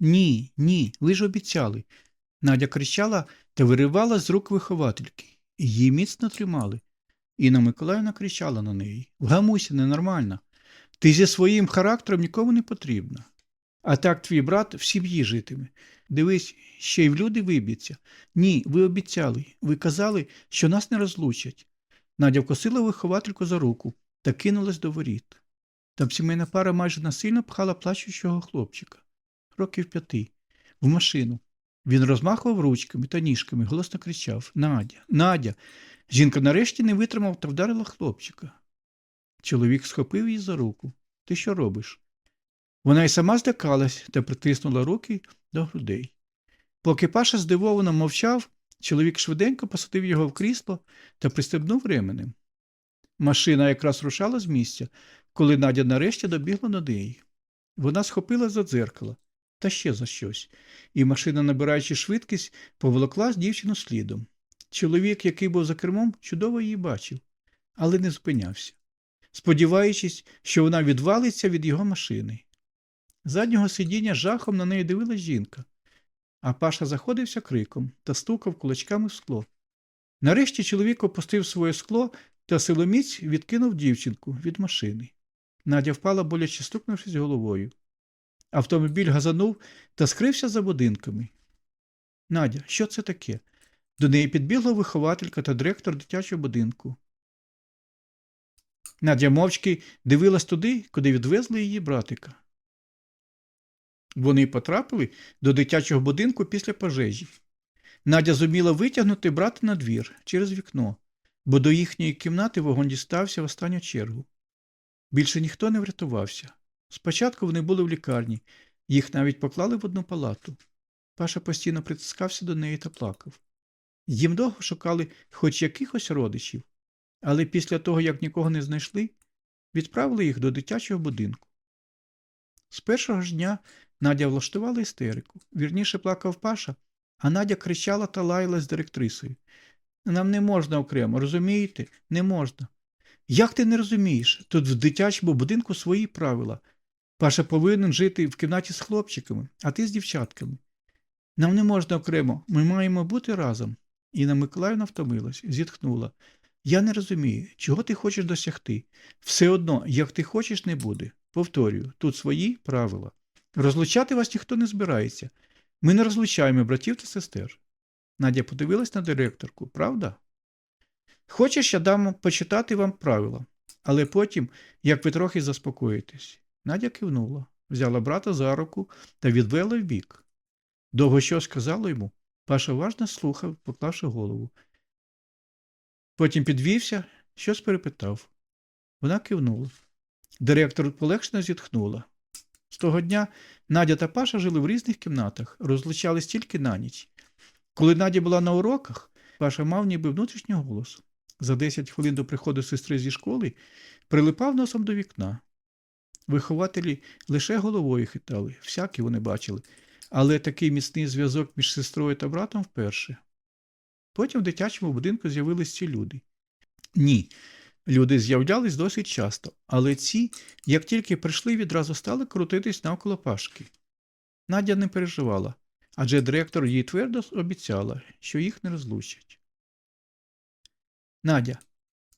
Ні, ні, ви ж обіцяли. Надя кричала та виривала з рук виховательки. Її міцно тримали. Інна Миколаївна кричала на неї Вгамуйся, ненормальна. Ти зі своїм характером нікому не потрібна. А так твій брат в сім'ї житиме. Дивись, ще й в люди виб'ється. Ні, ви обіцяли. Ви казали, що нас не розлучать. Надя вкосила виховательку за руку та кинулась до воріт. Там сімейна пара майже насильно пхала плачущого хлопчика, років п'яти, в машину. Він розмахував ручками та ніжками, голосно кричав Надя, Надя. Жінка нарешті не витримав та вдарила хлопчика. Чоловік схопив її за руку. Ти що робиш? Вона й сама злякалась та притиснула руки до грудей. Поки Паша здивовано мовчав, чоловік швиденько посадив його в крісло та пристебнув ременем. Машина якраз рушала з місця, коли Надя нарешті добігла до неї. Вона схопила за дзеркало та ще за щось, і машина, набираючи швидкість, поволокла дівчину слідом. Чоловік, який був за кермом, чудово її бачив, але не зупинявся, сподіваючись, що вона відвалиться від його машини. З Заднього сидіння жахом на неї дивилась жінка, а Паша заходився криком та стукав кулачками в скло. Нарешті чоловік опустив своє скло та силоміць відкинув дівчинку від машини. Надя впала, боляче стукнувшись головою. Автомобіль газанув та скрився за будинками. Надя, що це таке? До неї підбігла вихователька та директор дитячого будинку. Надя мовчки дивилась туди, куди відвезли її братика. Вони потрапили до дитячого будинку після пожежі. Надя зуміла витягнути брата на двір через вікно, бо до їхньої кімнати вогонь дістався в останню чергу. Більше ніхто не врятувався. Спочатку вони були в лікарні, їх навіть поклали в одну палату. Паша постійно притискався до неї та плакав. Їм довго шукали хоч якихось родичів, але після того, як нікого не знайшли, відправили їх до дитячого будинку. З першого ж дня Надя влаштувала істерику. Вірніше плакав Паша, а Надя кричала та лаялась з директрисою. Нам не можна окремо, розумієте? Не можна. Як ти не розумієш? Тут в дитячому будинку свої правила. Паша повинен жити в кімнаті з хлопчиками, а ти з дівчатками. Нам не можна окремо, ми маємо бути разом. Інна Миколаївна втомилась, зітхнула. Я не розумію, чого ти хочеш досягти. Все одно, як ти хочеш, не буде. Повторюю, тут свої правила. Розлучати вас ніхто не збирається. Ми не розлучаємо братів та сестер. Надя подивилась на директорку, правда? Хочеш, я дам почитати вам правила, але потім, як ви трохи заспокоїтесь. Надя кивнула, взяла брата за руку та відвела вбік. Довго що сказала йому, Паша уважно слухав, поклавши голову. Потім підвівся, щось перепитав. Вона кивнула. Директор полегшено зітхнула. З того дня Надя та Паша жили в різних кімнатах, розлучались тільки на ніч. Коли Надя була на уроках, Паша мав ніби внутрішній голос. За 10 хвилин до приходу сестри зі школи прилипав носом до вікна. Вихователі лише головою хитали, всякі вони бачили, але такий міцний зв'язок між сестрою та братом вперше. Потім в дитячому будинку з'явились ці люди. Ні, люди з'являлись досить часто, але ці, як тільки прийшли, відразу стали крутитись навколо пашки. Надя не переживала, адже директор їй твердо обіцяла, що їх не розлучать. Надя,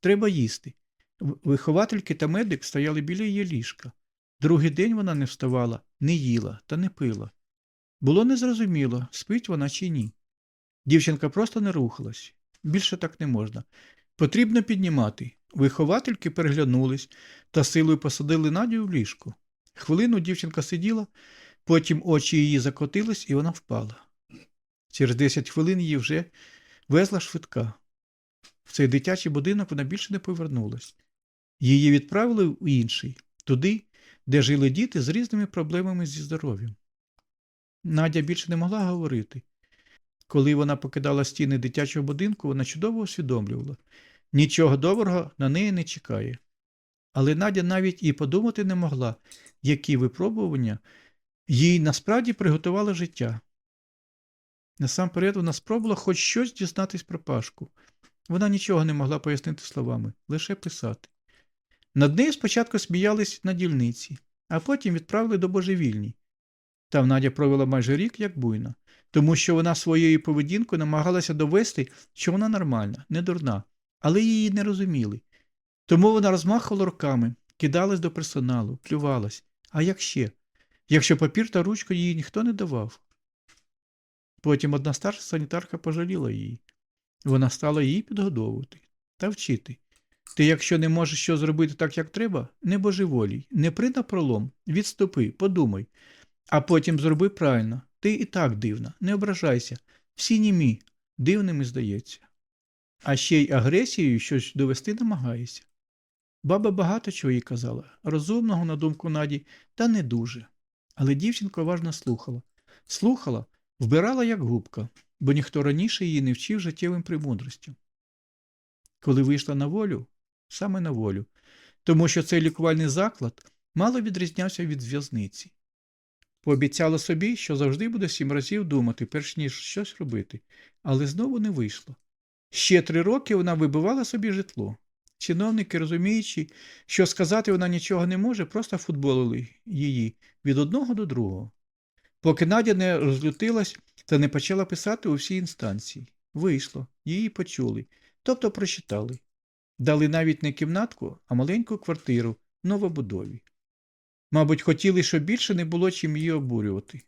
треба їсти. Виховательки та медик стояли біля її ліжка. Другий день вона не вставала, не їла та не пила. Було незрозуміло, спить вона чи ні. Дівчинка просто не рухалась. Більше так не можна. Потрібно піднімати. Виховательки переглянулись та силою посадили Надю в ліжко. Хвилину дівчинка сиділа, потім очі її закотились, і вона впала. Через 10 хвилин її вже везла швидка. В цей дитячий будинок вона більше не повернулась. Її відправили в інший, туди, де жили діти з різними проблемами зі здоров'ям. Надя більше не могла говорити. Коли вона покидала стіни дитячого будинку, вона чудово усвідомлювала нічого доброго на неї не чекає. Але Надя навіть і подумати не могла, які випробування їй насправді приготувало життя. Насамперед вона спробувала хоч щось дізнатись про Пашку. Вона нічого не могла пояснити словами, лише писати. Над нею спочатку сміялись на дільниці, а потім відправили до божевільні. Там Надя провела майже рік як буйна, тому що вона своєю поведінкою намагалася довести, що вона нормальна, не дурна, але її не розуміли. Тому вона розмахувала руками, кидалась до персоналу, плювалась. А як ще? Якщо папір та ручку їй ніхто не давав. Потім одна старша санітарка пожаліла її. Вона стала її підгодовувати та вчити. Ти, якщо не можеш що зробити так, як треба, не божеволій, не при напролом, відступи, подумай, а потім зроби правильно. Ти і так дивна, не ображайся. Всі німі, дивними здається. А ще й агресією щось довести намагаєшся. Баба багато чого їй казала, розумного, на думку Наді, та не дуже. Але дівчинка уважно слухала. Слухала, вбирала як губка, бо ніхто раніше її не вчив життєвим премудростям. Коли вийшла на волю, саме на волю, тому що цей лікувальний заклад мало відрізнявся від в'язниці. Пообіцяла собі, що завжди буде сім разів думати, перш ніж щось робити, але знову не вийшло. Ще три роки вона вибивала собі житло. Чиновники, розуміючи, що сказати вона нічого не може, просто футболили її від одного до другого. Поки Надя не розлютилась та не почала писати у всі інстанції. Вийшло, її почули, тобто прочитали. Дали навіть не кімнатку, а маленьку квартиру в новобудові. Мабуть, хотіли, щоб більше не було чим її обурювати.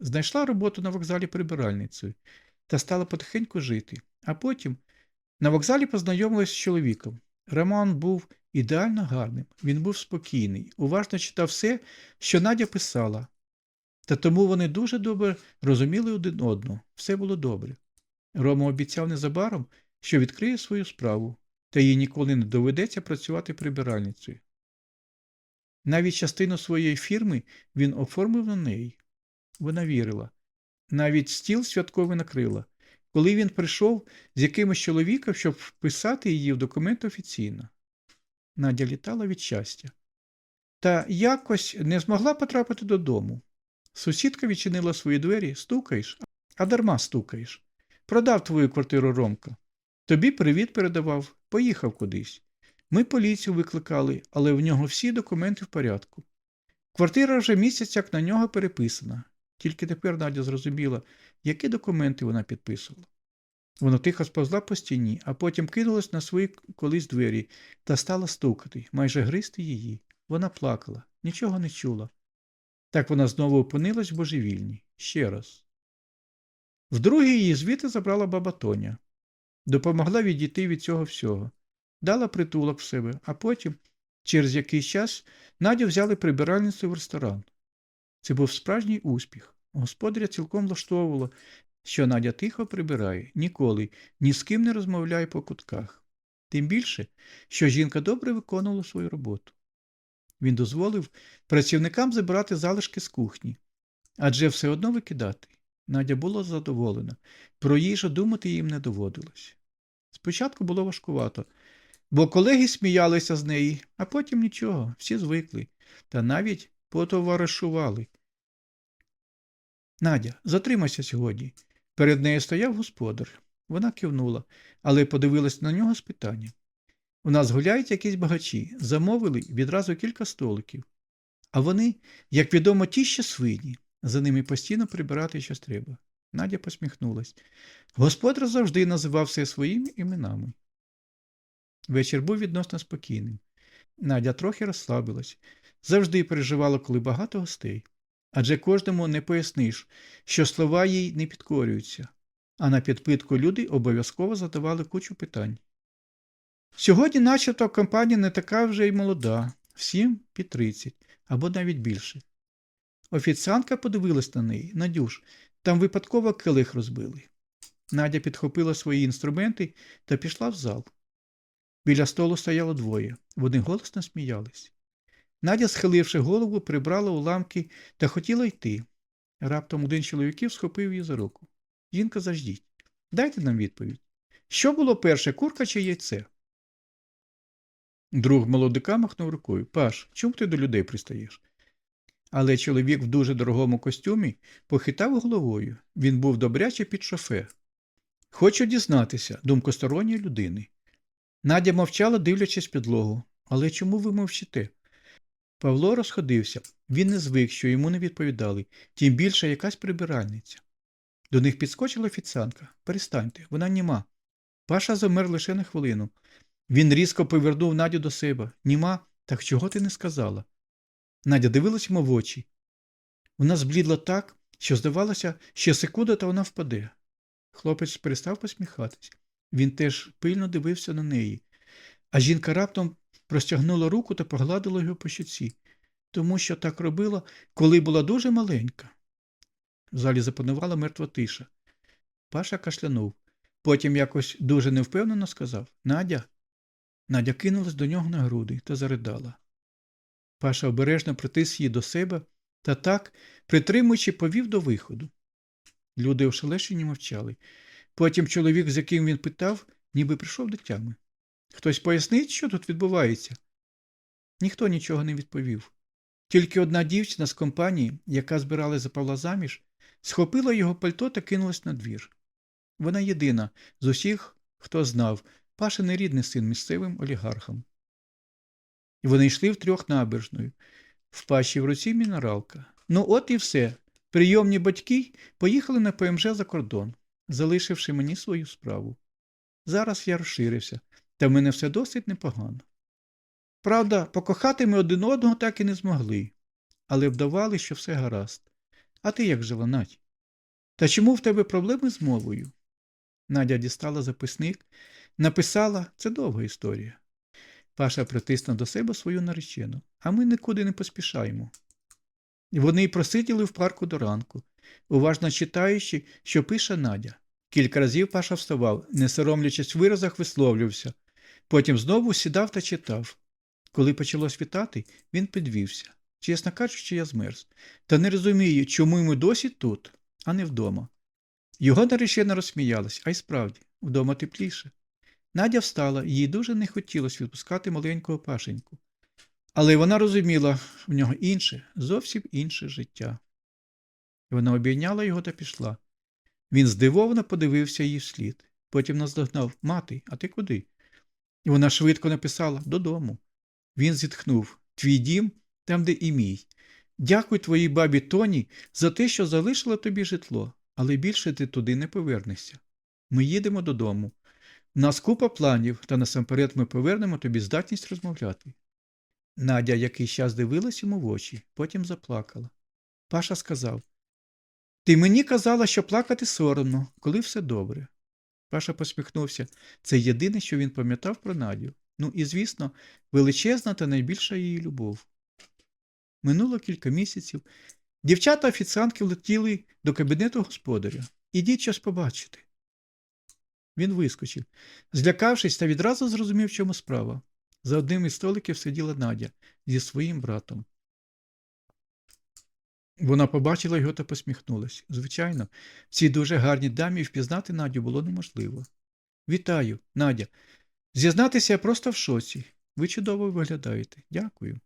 Знайшла роботу на вокзалі прибиральницею та стала потихеньку жити, а потім на вокзалі познайомилась з чоловіком. Роман був ідеально гарним, він був спокійний, уважно читав все, що Надя писала. Та тому вони дуже добре розуміли один одного, все було добре. Рома обіцяв незабаром, що відкриє свою справу, та їй ніколи не доведеться працювати прибиральницею. Навіть частину своєї фірми він оформив на неї. Вона вірила. Навіть стіл святковий накрила, коли він прийшов з якимось чоловіком, щоб вписати її в документ офіційно. Надя літала від щастя. Та якось не змогла потрапити додому. Сусідка відчинила свої двері, стукаєш, а дарма стукаєш. Продав твою квартиру Ромка. Тобі привіт передавав, поїхав кудись. Ми поліцію викликали, але в нього всі документи в порядку. Квартира вже місяць як на нього переписана. Тільки тепер Надя зрозуміла, які документи вона підписувала. Вона тихо сповзла по стіні, а потім кинулась на свої колись двері та стала стукати, майже гризти її. Вона плакала, нічого не чула. Так вона знову опинилась в божевільні. Ще раз. Вдруге її звідти забрала баба Тоня. Допомогла відійти від цього всього. Дала притулок в себе, а потім, через якийсь час, Надю взяли прибиральницю в ресторан. Це був справжній успіх. Господаря цілком влаштовувало, що Надя тихо прибирає, ніколи ні з ким не розмовляє по кутках. Тим більше, що жінка добре виконувала свою роботу. Він дозволив працівникам забирати залишки з кухні, адже все одно викидати. Надя була задоволена, про їжу думати їм не доводилось. Спочатку було важкувато, бо колеги сміялися з неї, а потім нічого, всі звикли, та навіть потоваришували. Надя, затримайся сьогодні. Перед нею стояв господар. Вона кивнула, але подивилась на нього з питанням. У нас гуляють якісь багачі, замовили відразу кілька столиків. А вони, як відомо, ті ще свині. За ними постійно прибирати щось треба. Надя посміхнулась. Господар завжди називав все своїми іменами. Вечір був відносно спокійним. Надя трохи розслабилась, завжди переживала, коли багато гостей. Адже кожному не поясниш, що слова їй не підкорюються, а на підпитку люди обов'язково задавали кучу питань. Сьогодні, начебто, компанія не така вже й молода, всім під 30, або навіть більше. Офіціантка подивилась на неї, Надюш, там випадково келих розбили. Надя підхопила свої інструменти та пішла в зал. Біля столу стояло двоє, вони голосно сміялись. Надя, схиливши голову, прибрала уламки та хотіла йти. Раптом один чоловіків схопив її за руку. Жінка заждіть. Дайте нам відповідь. Що було перше, курка чи яйце? Друг молодика махнув рукою. Паш, чому ти до людей пристаєш? Але чоловік в дуже дорогому костюмі похитав головою. Він був добряче під шофе. Хочу дізнатися, думку сторонньої людини. Надя мовчала, дивлячись підлогу. Але чому ви мовчите? Павло розходився. Він не звик, що йому не відповідали, тим більше якась прибиральниця. До них підскочила офіціантка. Перестаньте, вона німа. Паша замер лише на хвилину. Він різко повернув Надю до себе. Німа, так чого ти не сказала? Надя дивилась йому в очі. Вона зблідла так, що здавалося, ще секунда, та вона впаде. Хлопець перестав посміхатись. Він теж пильно дивився на неї, а жінка раптом простягнула руку та погладила його по щоці, тому що так робила, коли була дуже маленька. В залі запанувала мертва тиша. Паша кашлянув. Потім якось дуже невпевнено сказав Надя. Надя кинулась до нього на груди та заридала. Паша обережно притис її до себе та так, притримуючи, повів до виходу. Люди ошелешені мовчали. Потім чоловік, з яким він питав, ніби прийшов до тями. Хтось пояснить, що тут відбувається? Ніхто нічого не відповів. Тільки одна дівчина з компанії, яка збирала за Павла заміж, схопила його пальто та кинулась на двір. Вона єдина з усіх, хто знав, Пашин рідний син місцевим олігархам. І вони йшли втрьох набережною, в пащі в руці мінералка. Ну, от і все. Прийомні батьки поїхали на ПМЖ за кордон, залишивши мені свою справу. Зараз я розширився, та в мене все досить непогано. Правда, покохати ми один одного так і не змогли, але вдавали, що все гаразд. А ти як жила, Надь? Та чому в тебе проблеми з мовою? Надя дістала записник, написала це довга історія. Паша притиснув до себе свою наречену, а ми нікуди не поспішаємо. Вони просиділи в парку до ранку, уважно читаючи, що пише Надя. Кілька разів Паша вставав, не соромлячись в виразах, висловлювався. Потім знову сідав та читав. Коли почало світати, він підвівся. Чесно кажучи, я змерз. Та не розумію, чому ми досі тут, а не вдома. Його наречена розсміялась, а й справді, вдома тепліше. Надя встала, їй дуже не хотілося відпускати маленького пашеньку. Але вона розуміла в нього інше, зовсім інше життя. Вона обійняла його та пішла. Він здивовано подивився їй вслід. Потім наздогнав Мати, а ти куди? І вона швидко написала додому. Він зітхнув Твій дім там, де і мій. Дякую твоїй бабі Тоні за те, що залишила тобі житло, але більше ти туди не повернешся. Ми їдемо додому. Нас купа планів, та насамперед ми повернемо тобі здатність розмовляти. Надя якийсь час дивилась йому в очі, потім заплакала. Паша сказав Ти мені казала, що плакати соромно, коли все добре. Паша посміхнувся. Це єдине, що він пам'ятав про Надю. Ну і, звісно, величезна та найбільша її любов. Минуло кілька місяців. Дівчата офіціантки влетіли до кабінету господаря. Ідіть щось побачити. Він вискочив, злякавшись та відразу зрозумів, в чому справа. За одним із столиків сиділа Надя зі своїм братом. Вона побачила його та посміхнулась. Звичайно, в цій дуже гарній дамі впізнати Надю було неможливо. Вітаю, Надя. Зізнатися я просто в шоці. Ви чудово виглядаєте. Дякую.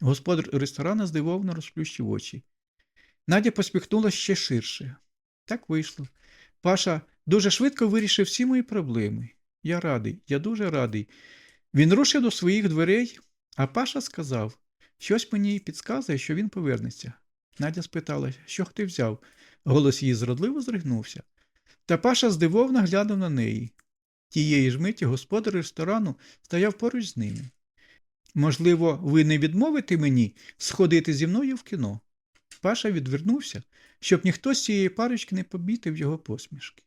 Господар ресторана здивовано розплющив очі. Надя посміхнулася ще ширше. Так вийшло. Паша дуже швидко вирішив всі мої проблеми. Я радий, я дуже радий. Він рушив до своїх дверей, а Паша сказав, щось мені підказує, що він повернеться. Надя спитала, що ти взяв. Голос її зродливо зригнувся. Та Паша здивовано глянув на неї. Тієї ж миті господар ресторану стояв поруч з ними. Можливо, ви не відмовите мені сходити зі мною в кіно? Паша відвернувся, щоб ніхто з цієї парочки не побітив його посмішки.